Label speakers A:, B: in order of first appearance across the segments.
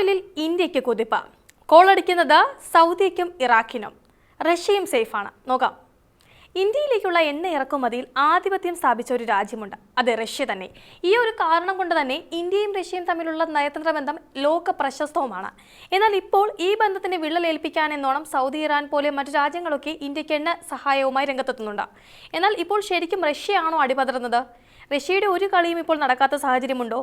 A: ഓയിലിൽ ഇന്ത്യയ്ക്ക് കുതിപ്പ്. കോളടിക്കുന്നത് സൗദിക്കും ഇറാഖിനും. റഷ്യയും സേഫാണ് നോക്കാം. ഇന്ത്യയിലേക്കുള്ള എണ്ണ ഇറക്കുമതിയിൽ ആധിപത്യം സ്ഥാപിച്ച ഒരു രാജ്യമുണ്ട്. അത് റഷ്യ തന്നെ. ഈ ഒരു കാരണം കൊണ്ട് തന്നെ ഇന്ത്യയും റഷ്യയും തമ്മിലുള്ള നയതന്ത്ര ബന്ധം ലോക പ്രശസ്തവുമാണ്. എന്നാൽ ഇപ്പോൾ ഈ ബന്ധത്തിന് വിള്ളലേൽപ്പിക്കാനെന്നോണം സൗദി ഇറാൻ പോലെ മറ്റു രാജ്യങ്ങളൊക്കെ ഇന്ത്യയ്ക്ക് എണ്ണ സഹായവുമായി രംഗത്തെത്തുന്നുണ്ട്. എന്നാൽ ഇപ്പോൾ ശരിക്കും റഷ്യയാണോ അടിപതറുന്നത്? റഷ്യയുടെ ഒരു കളിയും ഇപ്പോൾ നടക്കാത്ത സാഹചര്യമുണ്ടോ?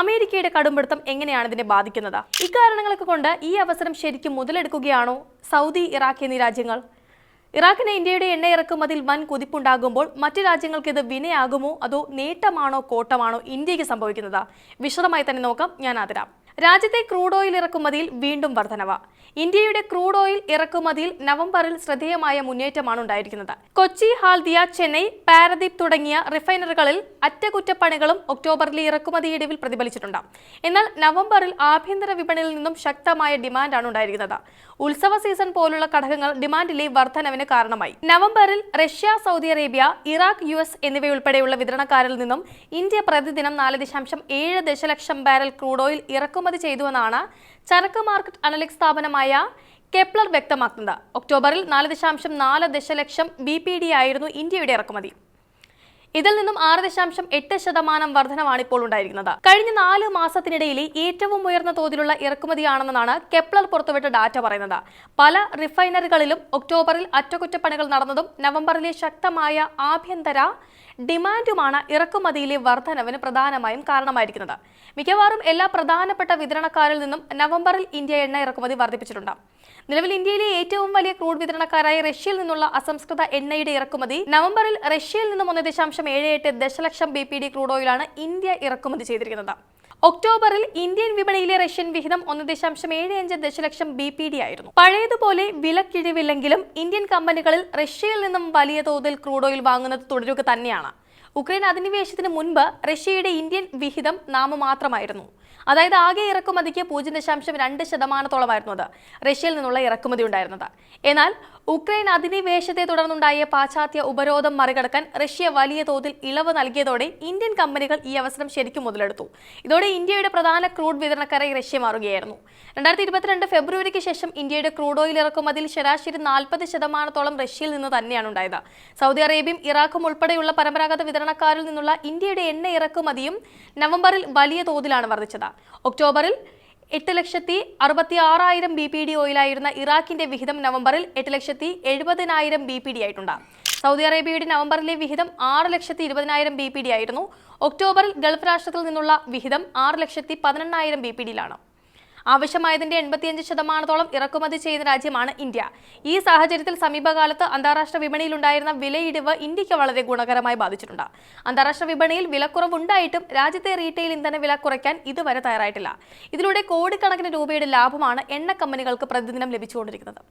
A: അമേരിക്കയുടെ കടുംപിടുത്തം എങ്ങനെയാണ് ഇതിനെ ബാധിക്കുന്നത്? ഇക്കാരണങ്ങളൊക്കെ കൊണ്ട് ഈ അവസരം ശരിക്കും മുതലെടുക്കുകയാണോ സൗദി ഇറാഖ് എന്നീ രാജ്യങ്ങൾ? ഇറാഖിന് ഇന്ത്യയുടെ എണ്ണ ഇറക്കുമതിയിൽ വൻ കുതിപ്പുണ്ടാകുമ്പോൾ മറ്റ് രാജ്യങ്ങൾക്ക് ഇത് വിനയാകുമോ? അതോ നേട്ടമാണോ കോട്ടമാണോ ഇന്ത്യയ്ക്ക് സംഭവിക്കുന്നത്? വിശദമായി തന്നെ നോക്കാം. ഞാൻ അതിരാം രാജ്യത്തെ ക്രൂഡ് ഓയിൽ ഇറക്കുമതിയിൽ വീണ്ടും വർധനവ്. ഇന്ത്യയുടെ ക്രൂഡ് ഓയിൽ ഇറക്കുമതിയിൽ നവംബറിൽ ശ്രദ്ധേയമായ മുന്നേറ്റമാണ് ഉണ്ടായിരിക്കുന്നത്. കൊച്ചി ഹാൽദിയ ചെന്നൈ പാരദീപ് തുടങ്ങിയ റിഫൈനറികളിൽ അറ്റകുറ്റപ്പണികളും ഒക്ടോബറിലെ ഇറക്കുമതി ഇടിവിൽ പ്രതിഫലിച്ചിട്ടുണ്ട്. എന്നാൽ നവംബറിൽ ആഭ്യന്തര വിപണിയിൽ നിന്നും ശക്തമായ ഡിമാൻഡാണ് ഉണ്ടായിരിക്കുന്നത്. ഉത്സവ സീസൺ പോലുള്ള ഘടകങ്ങൾ ഡിമാൻഡിലെ വർധനവിന് കാരണമായി. നവംബറിൽ Russia Saudi Arabia Iraq U S എന്നിവയുൾപ്പെടെയുള്ള വിതരണക്കാരിൽ നിന്നും ഇന്ത്യ പ്രതിദിനം നാല് ദശാംശം ഏഴ് ദശലക്ഷം ബാരൽ ക്രൂഡ് ഓയിൽ ഇറക്കുമതി ചെയ്തുവെന്നാണ് ചരക്ക് മാർക്കറ്റ് അനലിക് സ്ഥാപനമായ കെപ്ലർ വ്യക്തമാക്കുന്നത് ഒക്ടോബറിൽ നാല് ദശാംശം നാല് ദശലക്ഷം ബി പി ഡി ആയിരുന്നു ഇന്ത്യയുടെ ഇറക്കുമതി. ഇതിൽ നിന്നും ആറ് ദശാംശം എട്ട് ശതമാനം വർധനമാണ് ഇപ്പോൾ ഉണ്ടായിരിക്കുന്നത്. കഴിഞ്ഞ നാല് മാസത്തിനിടയിലെ ഏറ്റവും ഉയർന്ന തോതിലുള്ള ഇറക്കുമതിയാണെന്നാണ് കെപ്ലർ പുറത്തുവിട്ട ഡാറ്റ പറയുന്നത്. പല റിഫൈനറികളിലും ഒക്ടോബറിൽ അറ്റകുറ്റപ്പണികൾ നടന്നതും നവംബറിലെ ശക്തമായ ആഭ്യന്തര ഡിമാൻഡുമാണ് ഇറക്കുമതിയിലെ വർധനവിന് പ്രധാനമായും കാരണമായിരിക്കുന്നത്. മിക്കവാറും എല്ലാ പ്രധാനപ്പെട്ട വിതരണക്കാരിൽ നിന്നും നവംബറിൽ ഇന്ത്യ എണ്ണ ഇറക്കുമതി വർദ്ധിപ്പിച്ചിട്ടുണ്ട്. നിലവിൽ ഇന്ത്യയിലെ ഏറ്റവും വലിയ ക്രൂഡ് വിതരണക്കാരായ റഷ്യയിൽ നിന്നുള്ള അസംസ്കൃത എണ്ണയുടെ ഇറക്കുമതി. നവംബറിൽ റഷ്യയിൽ നിന്നും ഒന്ന് ദശാംശം ഏഴ് എട്ട് ദശലക്ഷം ബി പി ഡി ക്രൂഡ് ഓയിലാണ് ഇന്ത്യ ഇറക്കുമതി ചെയ്തിരിക്കുന്നത്. ഒക്ടോബറിൽ ഇന്ത്യൻ വിപണിയിലെ റഷ്യൻ വിഹിതം ഒന്ന് ദശാംശം ഏഴ് അഞ്ച് ദശലക്ഷം ബി പി ഡി ആയിരുന്നു. പഴയതുപോലെ വിലക്കിഴിവില്ലെങ്കിലും ഇന്ത്യൻ കമ്പനികളിൽ റഷ്യയിൽ നിന്നും വലിയ തോതിൽ ക്രൂഡ് ഓയിൽ വാങ്ങുന്നത് തുടരുക തന്നെയാണ്. ഉക്രൈൻ അധിനിവേശത്തിന് മുൻപ് റഷ്യയുടെ ഇന്ത്യൻ വിഹിതം നാമമാത്രമായിരുന്നു. അതായത് ആകെ ഇറക്കുമതിക്ക് പൂജ്യം ദശാംശം രണ്ട് ശതമാനത്തോളമായിരുന്നു അത്. റഷ്യയിൽ നിന്നുള്ള ഇറക്കുമതി ഉണ്ടായിരുന്നത്. എന്നാൽ ഉക്രൈൻ അധിനിവേശത്തെ തുടർന്നുണ്ടായ പാശ്ചാത്യ ഉപരോധം മറികടക്കാൻ റഷ്യ വലിയ തോതിൽ ഇളവ് നൽകിയതോടെ ഇന്ത്യൻ കമ്പനികൾ ഈ അവസരം ശരിക്കും മുതലെടുത്തു. ഇതോടെ ഇന്ത്യയുടെ പ്രധാന ക്രൂഡ് വിതരണക്കാരായി റഷ്യ മാറുകയായിരുന്നു. രണ്ടായിരത്തി ഇരുപത്തിരണ്ട് ഫെബ്രുവരിക്ക് ശേഷം ഇന്ത്യയുടെ ക്രൂഡ് ഓയിൽ ഇറക്കുമതിയിൽ ശരാശരി നാൽപ്പത് ശതമാനത്തോളം റഷ്യയിൽ നിന്ന് തന്നെയാണ് ഉണ്ടായത്. സൗദി അറേബ്യയും ഇറാഖും ഉൾപ്പെടെയുള്ള പരമ്പരാഗത വിതരണക്കാരിൽ നിന്നുള്ള ഇന്ത്യയുടെ എണ്ണ ഇറക്കുമതിയും നവംബറിൽ വലിയ തോതിലാണ് വർദ്ധിച്ചത്. ഒക്ടോബറിൽ എട്ട് ലക്ഷത്തി അറുപത്തി ആറായിരം ബി പി ഡി ഓയിലായിരുന്ന ഇറാഖിന്റെ വിഹിതം നവംബറിൽ എട്ട് ലക്ഷത്തി എഴുപതിനായിരം ബി പി ഡി ആയിട്ടുണ്ട്. സൗദി അറേബ്യയുടെ നവംബറിലെ വിഹിതം ആറ് ലക്ഷത്തി ഇരുപതിനായിരം ബി പി ഡി ആയിരുന്നു. ഒക്ടോബറിൽ ഗൾഫ് രാഷ്ട്രത്തിൽ നിന്നുള്ള വിഹിതം ആറ് ലക്ഷത്തി പതിനെണ്ണായിരം ബി പി ഡിയിലാണ്. ആവശ്യമായതിന്റെ എൺപത്തിയഞ്ച് ശതമാനത്തോളം ഇറക്കുമതി ചെയ്യുന്ന രാജ്യമാണ് ഇന്ത്യ. ഈ സാഹചര്യത്തിൽ സമീപകാലത്ത് അന്താരാഷ്ട്ര വിപണിയിലുണ്ടായിരുന്ന വിലയിടിവ് ഇന്ത്യയ്ക്ക് വളരെ ഗുണകരമായി ബാധിച്ചിട്ടുണ്ട്. അന്താരാഷ്ട്ര വിപണിയിൽ വിലക്കുറവുണ്ടായിട്ടും രാജ്യത്തെ റീറ്റെയിൽ ഇന്ധന വില കുറയ്ക്കാൻ ഇതുവരെ തയ്യാറായിട്ടില്ല. ഇതിലൂടെ കോടിക്കണക്കിന് രൂപയുടെ ലാഭമാണ് എണ്ണ കമ്പനികൾക്ക് പ്രതിദിനം ലഭിച്ചുകൊണ്ടിരിക്കുന്നത്.